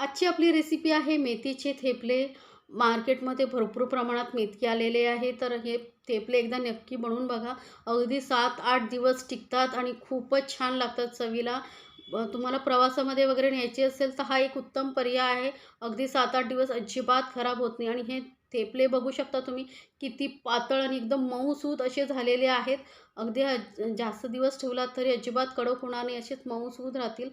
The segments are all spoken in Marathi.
आजची आपली रेसिपी आहे मेथीचे थेपले. मार्केटमध्ये भरपूर प्रमाणात मेथी आलेले आहे. तर हे थेपले एकदा नक्की बनवून बघा. अगदी सात आठ दिवस टिकतात आणि खूपच छान लागतात चवीला. तुम्हाला प्रवासामध्ये वगैरे न्यायचे असेल तर हा एक उत्तम पर्याय आहे. अगदी सात आठ दिवस अजिबात खराब होत नाही. आणि हे थेपले बघू शकता तुम्ही किती पातळ आणि एकदम मऊसूत असे झालेले आहेत. अगदी अज- जास्त दिवस ठेवलात तरी अजिबात कडक होणार नाही. असेच मऊसूत राहतील.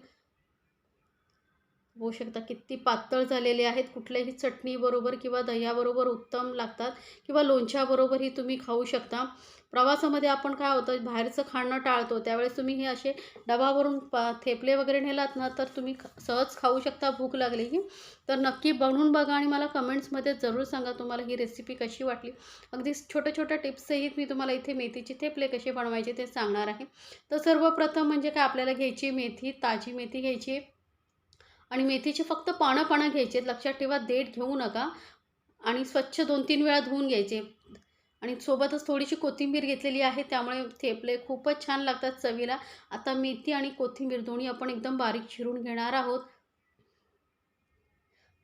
होऊ शकता किती पातळ झालेले आहेत. कुठल्याही चटणीबरोबर किंवा दह्याबरोबर उत्तम लागतात किंवा लोणच्याबरोबरही तुम्ही खाऊ शकता. प्रवासामध्ये आपण काय होतं बाहेरचं खाणं टाळतो. त्यावेळेस तुम्ही हे असे डबावरून प थेपले वगैरे नेलात ना तर तुम्ही सहज खाऊ शकता भूक लागली की तर नक्की बनवून बघा आणि मला कमेंट्समध्ये जरूर सांगा तुम्हाला ही रेसिपी कशी वाटली. अगदी छोट्या छोट्या टिप्सही मी तुम्हाला इथे मेथीचे थेपले कसे बनवायचे ते सांगणार आहे. तर सर्वप्रथम म्हणजे काय आपल्याला घ्यायची मेथी ताजी मेथी घ्यायची आहे. आणि मेथीचे फक्त पानं पानं घ्यायचे लक्षात ठेवा देठ घेऊ नका आणि स्वच्छ दोन तीन वेळा धुवून घ्यायचे. आणि सोबतच थोडीशी कोथिंबीर घेतलेली आहे त्यामुळे थेपले खूपच छान लागतात चवीला. आता मेथी आणि कोथिंबीर दोन्ही आपण एकदम बारीक चिरून घेणार आहोत.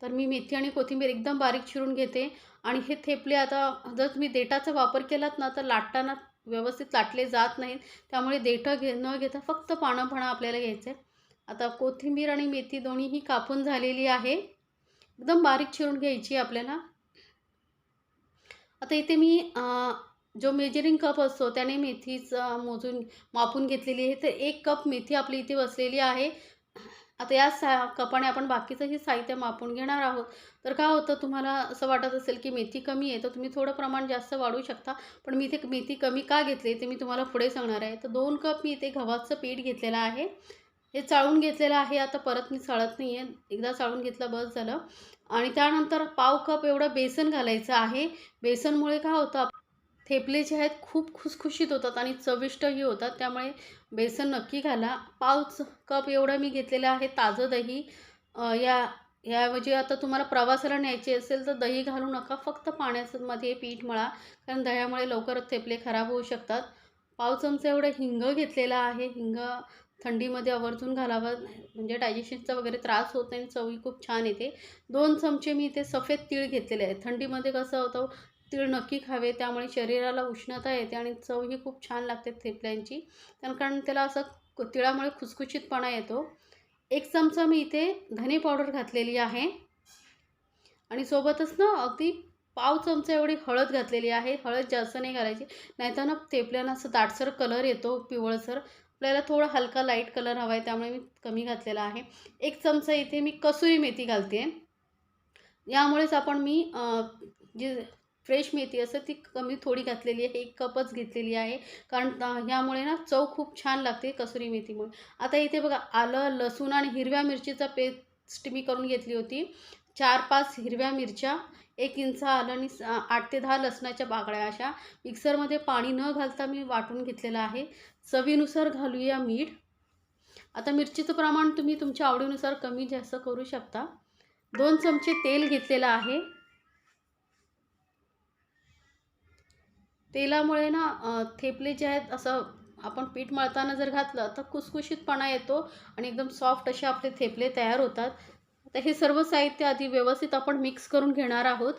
तर मी मेथी आणि कोथिंबीर एकदम बारीक चिरून घेते. आणि हे थेपले आता जर तुम्ही देठाचा वापर केलात ना तर लाटताना व्यवस्थित लाटले जात नाहीत. त्यामुळे देठं घे न घेता फक्त पानं पानं आपल्याला घ्यायचं. आहे आता कोथिंबीर आणि मेथी दोन्हीही कापून झालेली आहे. एकदम बारीक चिरून घ्यायची आपल्याला. आता इथे मी जो मेजरिंग कप असतो त्याने मेथीचं मोजून मापून घेतलेली आहे. तर एक कप मेथी आपली इथे बसलेली आहे. आता या सा कपाने आपण बाकीचंही साहित्य मापून घेणार आहोत. तर काय होतं तुम्हाला असं वाटत असेल की मेथी कमी आहे तर तुम्ही थोडं प्रमाण जास्त वाढवू शकता. पण मी इथे मेथी कमी का घेतली ते मी तुम्हाला पुढे सांगणार आहे. तर दोन कप मी इथे गव्हाचं पीठ घेतलेलं आहे. हे चाळून घेतलेलं आहे. आता परत मी चाळत नाही आहे एकदा चाळून घेतलं बस झालं. आणि त्यानंतर पाव कप एवढं बेसन घालायचं आहे. बेसनमुळे काय होतं थेपले जे आहेत खूप खुसखुशीत होतात आणि चविष्टही होतात. त्यामुळे बेसन नक्की घाला. पाव कप एवढं मी घेतलेलं आहे ताजं दही. या याऐवजी आता तुम्हाला प्रवासाला न्यायचे असेल तर दही घालू नका. फक्त पाण्यामध्ये पीठ मळा. कारण दह्यामुळे लवकर थेपले खराब होऊ शकतात. पाव चमचा एवढं हिंग घेतलेला आहे. हिंग थंडीमध्ये आवर्जून घालावा म्हणजे डायजेशनचा वगैरे त्रास होत नाही चवी खूप छान येते. दोन चमचे मी इथे सफेद तीळ घेतलेले आहेत. थंडीमध्ये कसं होतं तीळ नक्की खावे त्यामुळे शरीराला उष्णता येते आणि चवही खूप छान लागते थेपल्यांची. कारण त्याला असं तिळामुळे खुसखुशीतपणा येतो. एक चमचा मी इथे धने पावडर घातलेली आहे. आणि सोबतच ना अगदी पाव चमचा एवढी हळद घातलेली आहे. हळद जास्त नाही घालायची. नाहीतर ना थेपल्यानं असं दाटसर कलर येतो पिवळसर. आपल्याला थोडा हलका लाइट कलर हवा आहे त्यामुळे मी कमी घातलेला आहे. एक चमचा इथे मी कसुरी मेथी घालते. यामुळेच आपण मी जी फ्रेश मेथी असं ती कमी थोडी घातलेली आहे. एक कपच घेतलेली आहे. कारण ह्यामुळे ना चव खूप छान लागते कसुरी मेथीमुळे आता इथे बघा आलं लसूण आणि हिरव्या मिरचीचा पेस्ट मी करून घेतली होती. चार पाच हिरव्या मिरच्या एक इंच आलं आणि आठ ते दहा लसणाच्या बागड्या अशा मिक्सरमध्ये पाणी न घालता मी वाटून घेतलेलं आहे. चवीनुसार घालूया मीठ. आता मिरचीचं प्रमाण तुम्ही तुमच्या आवडीनुसार कमी जास्त करू शकता. दोन चमचे तेल घेतलेलं आहे. तेलामुळे ना थेपले जे आहेत असं आपण पीठ मळताना जर घातलं तर कुसकुशीतपणा येतो आणि एकदम सॉफ्ट असे आपले थेपले तयार होतात. तर हे सर्व साहित्य आधी व्यवस्थित आपण मिक्स करून घेणार आहोत.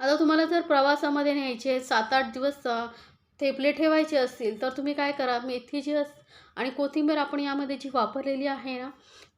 आता तुम्हाला जर प्रवासामध्ये न्यायचे सात आठ दिवस थेपले ठेवायचे असतील तर तुम्ही काय करा मेथी जी अस आणि कोथिंबीर आपण यामध्ये जी वापरलेली आहे ना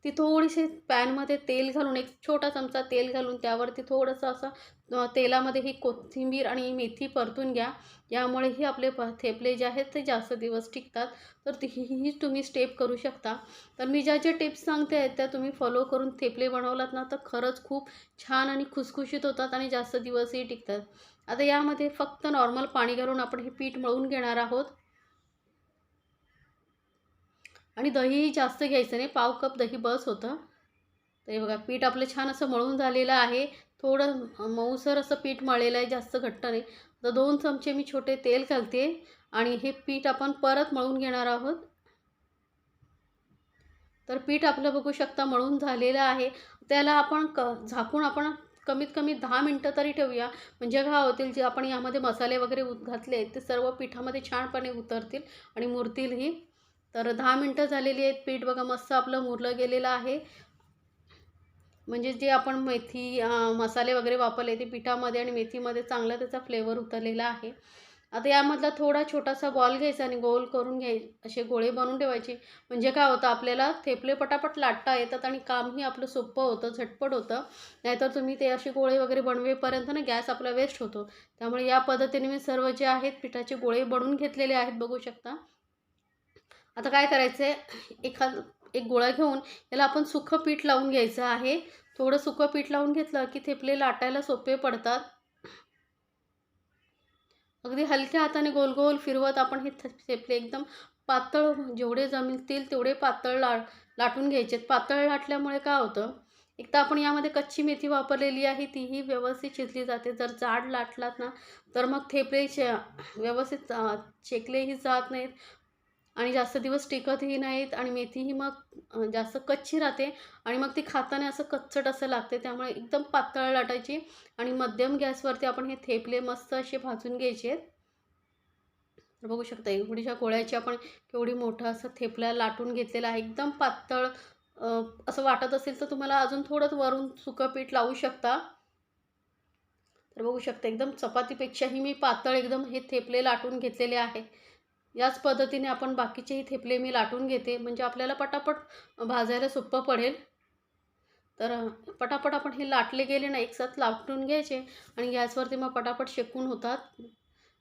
ती थोडीशी पॅनमध्ये तेल घालून एक छोटा चमचा तेल घालून त्यावरती थोडंसं असं तेलामध्ये ही कोथिंबीर आणि मेथी परतून घ्या. यामुळेही आपले प थेपले जे आहेत ते जास्त दिवस टिकतात. तर तीही तुम्ही स्टेप करू शकता. तर मी ज्या ज्या टिप्स सांगते आहेत त्या तुम्ही फॉलो करून थेपले बनवलात ना तर खरंच खूप छान आणि खुसखुशीत होतात आणि जास्त दिवसही टिकतात. आता यामध्ये फक्त नॉर्मल पाणी घालून आपण हे पीठ मळून घेणार आहोत. आणि दहीही जास्त घ्यायचं नाही. पाव कप दही बस होतं. तर हे बघा पीठ आपलं छान असं मळून झालेलं आहे. थोडं मऊसर असं पीठ मळलेलं आहे जास्त घट्ट नाही. तर दोन चमचे मी छोटे तेल घालते आणि हे पीठ आपण परत मळून घेणार आहोत. तर पीठ आपलं बघू शकता मळून झालेलं आहे. त्याला आपण क झाकून आपण कमीत कमी दहा मिनटं तरी ठेवूया. म्हणजे घा होतील जे आपण यामध्ये मसाले वगैरे उत घातले ते सर्व पिठामध्ये छानपणे उतरतील आणि मुरतीलही तर दहा मिनटं झालेली आहेत. पीठ बघा मस्त आपलं मुरलं गेलेलं आहे. म्हणजे जे आपण मेथी मसाले वगैरे वापरले ते पिठामध्ये आणि मेथीमध्ये चांगला त्याचा फ्लेवर उतरलेला आहे. आता यामधला थोडा छोटासा बॉल घ्यायचा आणि गोल करून घ्याय असे गोळे बनवून ठेवायचे. म्हणजे काय होतं आपल्याला थेपले पटापट लाटता येतात आणि कामही आपलं सोपं होतं झटपट होतं. नाहीतर तुम्ही ते असे गोळे वगैरे बनवेपर्यंत ना गॅस आपला वेस्ट होतो. त्यामुळे या पद्धतीने मी सर्व जे आहेत पिठाचे गोळे बनवून घेतलेले आहेत बघू शकता. आता काय करायचं आहे एखाद एक गोळा घेऊन याला आपण सुकं पीठ लावून घ्यायचं आहे. थोडं सुकं पीठ लावून घेतलं की थेपले लाटायला सोपे पडतात. अगदी हलक्या हाताने गोल गोल फिरवत आपण हे थेपले एकदम पातळ जेवढे जमतील तेवढे पातळ ला लाटून घ्यायचे. पातळ लाटल्यामुळे काय होतं? एक तर आपण यामध्ये कच्ची मेथी वापरलेली आहे तीही व्यवस्थित शिजली जाते. जर जाड लाटलात ना तर मग थेपले शे व्यवस्थित चेकलेही जात नाहीत. आणि जास्त दिवस टिकतही नाहीत आणि मेथीही मग जास्त कच्ची राहते आणि मग ती खाताना असं कच्चट असं लागते. त्यामुळे एकदम पातळ लाटायची आणि मध्यम गॅसवरती आपण हे थेपले मस्त असे भाजून घ्यायचे. तर बघू शकता एवढीच्या गोळ्याची आपण केवढी मोठं असं थेपला लाटून घेतलेलं आहे. एकदम पातळ असं वाटत असेल तर तुम्हाला अजून थोडंच वरून सुकं पीठ लावू शकता. तर बघू शकता एकदम चपातीपेक्षाही मी पातळ एकदम हे थेपले लाटून घेतलेले आहे. याच पद्धतीने आपण बाकीचेही थेपले मी लाटून घेते. म्हणजे आपल्याला पटापट भाजायला सोपं पडेल. तर पटापट आपण हे लाटले गेले ना एकसाथ लाटून घ्यायचे आणि गॅसवरती मग पटापट शेकून होतात.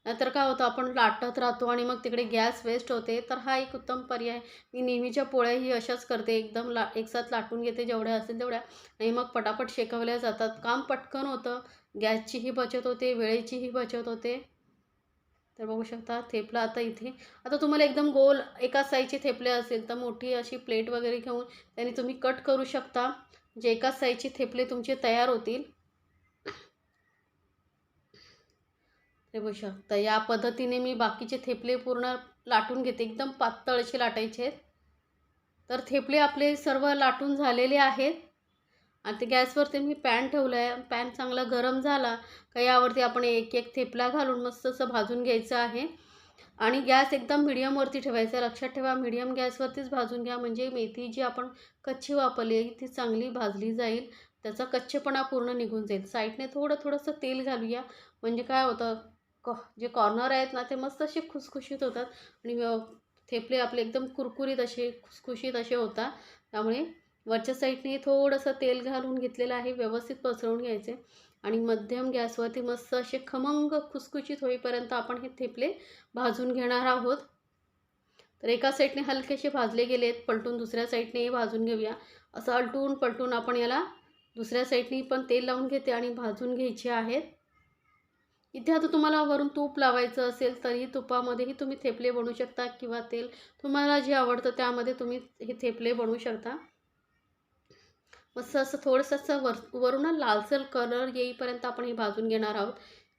नाहीतर काय होतं आपण लाटत राहतो आणि मग तिकडे गॅस वेस्ट होते. तर हा एक उत्तम पर्याय. मी नेहमीच्या पोळ्याही अशाच करते. एकदम ला एकसाथ लाटून घेते जेवढ्या असेल तेवढ्या. आणि मग पटापट शेकवल्या जातात. काम पटकन होतं. गॅसचीही बचत होते वेळेचीही बचत होते. तर बघू शकता थेपला आता इथे. आता तुम्हाला एकदम गोल एका साईजचे थेपले असेल तर मोठी अशी प्लेट वगैरे घेऊन त्याने तुम्ही कट करू शकता. जे एकाच साईजचे थेपले तुमचे तयार होतील. ते बघू शकता या पद्धतीने मी बाकीचे थेपले पूर्ण लाटून घेते. एकदम पातळ असे लाटायचे आहेत. तर थेपले आपले सर्व लाटून झालेले आहेत. आणि ते गॅसवरती मी पॅन ठेवलं आहे पॅन चांगला गरम झाला का यावरती आपण एक एक थेपला घालून मस्त असं भाजून घ्यायचं आहे. आणि गॅस एकदम मिडियमवरती ठेवायचा. लक्षात ठेवा मिडियम गॅसवरतीच भाजून घ्या. म्हणजे मेथी जी आपण कच्ची वापरली आहे ती चांगली भाजली जाईल. त्याचा कच्चेपणा पूर्ण निघून जाईल. साईडने थोडं थोडंसं तेल घालूया. म्हणजे काय होतं कॉ जे कॉर्नर आहेत ना ते मस्त असे खुसखुशीत होतात. आणि थेपले आपले एकदम कुरकुरीत असे खुसखुशीत असे होतात. त्यामुळे वरच्या साईडने थोडंसं तेल घालून घेतलेलं आहे व्यवस्थित पसरवून घ्यायचे. आणि मध्यम गॅसवरती मस्त असे खमंग खुसखुशीत होईपर्यंत आपण हे थेपले भाजून घेणार आहोत. तर एका साईडने हलकेसे भाजले गेलेत पलटून दुसऱ्या साईडने भाजून घेऊया. असं अलटून पलटून आपण याला दुसऱ्या साईडने पण तेल लावून घेते आणि भाजून घ्यायचे आहेत. इथे आता तुम्हाला वरून तूप लावायचं असेल तरी तुपामध्येही तुम्ही थेपले बनवू शकता किंवा तेल. तुम्हाला जे आवडतं त्यामध्ये तुम्ही हे थेपले बनवू शकता. मस्त असं थोडंसं असं वर वरून लालसर कलर येईपर्यंत आपण हे भाजून घेणार आहोत.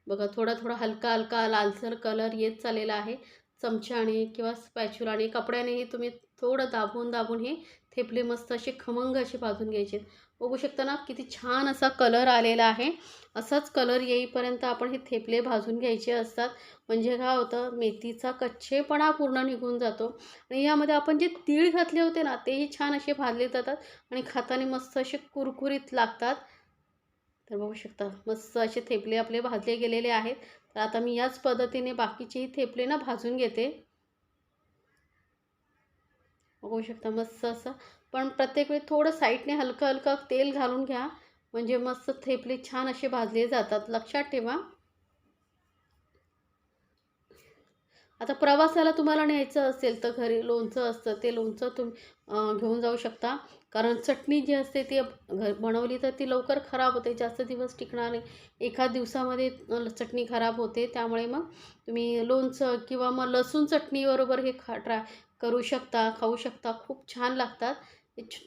बघा थोडा थोडा हलका हलका लालसर कलर येत चाललेला आहे. चमच्याने किंवा स्पॅच्युलाने कपड्यानेही तुम्ही थोडं दाबून दाबून हे थेपले मस्त असे खमंग असे भाजून घ्यायचे. बघू शकता ना किती छान असा कलर आलेला आहे. असाच कलर येईपर्यंत आपण हे थेपले भाजून घ्यायचे असतात. म्हणजे काय होतं मेथीचा कच्चेपणा पूर्ण निघून जातो. आणि यामध्ये आपण जे तीळ घातले होते ना तेही छान असे भाजले जातात आणि खाताने मस्त असे कुरकुरीत लागतात. तर बघू शकता मस्त असे थेपले आपले भाजले गेलेले आहेत. तर आता मी याच पद्धतीने बाकीचेही थेपले ना भाजून घेते. बघू शकता मस्त असं पण प्रत्येक वेळी थोडं साईडने हलकं हलकं तेल घालून घ्या. म्हणजे मस्त थेपले छान असे भाजले जातात. लक्षात ठेवा. आता प्रवासाला तुम्हाला न्यायचं असेल तर घरी लोणचं असतं. ते लोणचं तुम्ही घेऊन जाऊ शकता. कारण चटणी जी असते ती घर बनवली तर ती लवकर खराब होते. जास्त दिवस टिकणार नाही. एका दिवसामध्ये चटणी खराब होते. त्यामुळे मग तुम्ही लोणचं किंवा मग लसूण चटणीबरोबर हे खा ट्राय करू शकता खाऊ शकता. खूप छान लागतात. इच्छ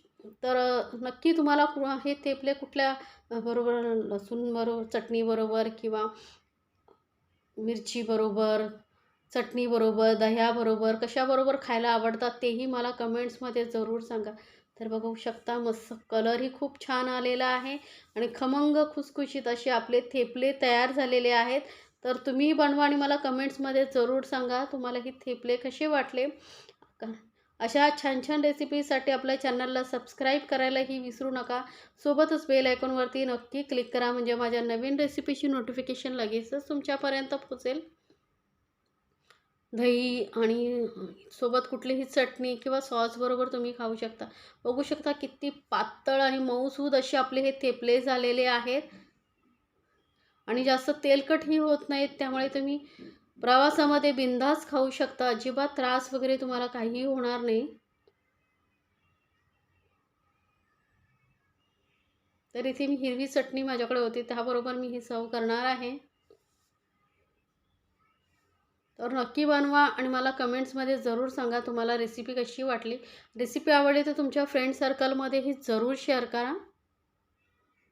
तर नक्की तुम्हाला कु- हे थेपले कुठल्या बरोबर लसूण बरोबर चटणीबरोबर किंवा मिरचीबरोबर चटणीबरोबर दह्याबरोबर कशाबरोबर खायला आवडतात तेही मला कमेंट्समध्ये जरूर सांगा. तर बघू शकता मस्त कलरही खूप छान आलेला आहे आणि खमंग खुसखुशीत असे आपले थेपले तयार झालेले आहेत. तर तुम्हीही बनवा आणि मला कमेंट्समध्ये जरूर सांगा तुम्हाला हे थेपले कसे वाटले? का- अशा छान छान रेसिपीसाठी आपल्या चॅनलला सबस्क्राईब करायलाही विसरू नका. सोबतच बेल आयकॉनवरती नक्की क्लिक करा म्हणजे माझ्या नवीन रेसिपीची नोटिफिकेशन लगेचच तुमच्यापर्यंत पोहोचेल. दही आणि सोबत कुठलीही चटणी किंवा सॉसबरोबर तुम्ही खाऊ शकता. बघू शकता किती पातळ आणि मऊसूद असे आपले हे थेपले झालेले आहेत. आणि जास्त तेलकटही होत नाहीत त्यामुळे तुम्ही प्रवासामध्ये बिंदास खाऊ शकता. अजिबात त्रास वगैरे तुम्हाला काहीही होणार नाही. तर इथे मी हिरवी चटणी माझ्याकडे होती. त्याबरोबर मी ही सर्व करणार आहे. तर नक्की बनवा आणि मला कमेंट्समध्ये जरूर सांगा तुम्हाला रेसिपी कशी वाटली. रेसिपी आवडली तर तुमच्या फ्रेंड सर्कलमध्येही जरूर शेअर करा.